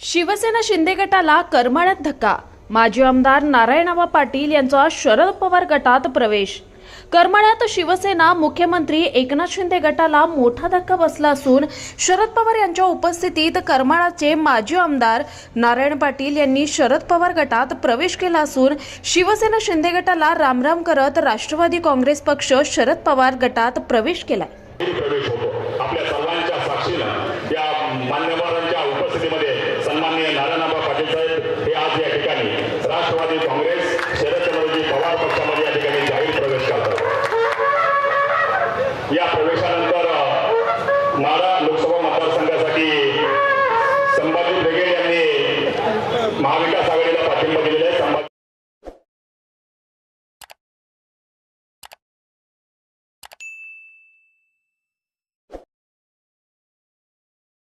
शिवसेना शिंदे गटाला करमाळ्यात धक्का. माजी आमदार नारायणबा पाटील यांचा शरद पवार गटात प्रवेश. करमाळ्यात शिवसेना मुख्यमंत्री एकनाथ शिंदे गटाला मोठा धक्का बसला असून शरद पवार यांच्या उपस्थितीत करमाळाचे माजी आमदार नारायण पाटील यांनी शरद पवार गटात प्रवेश केला असून शिवसेना शिंदे गटाला रामराम करत राष्ट्रवादी काँग्रेस पक्ष शरद पवार गटात प्रवेश केलाय. राष्ट्रवादी काँग्रेस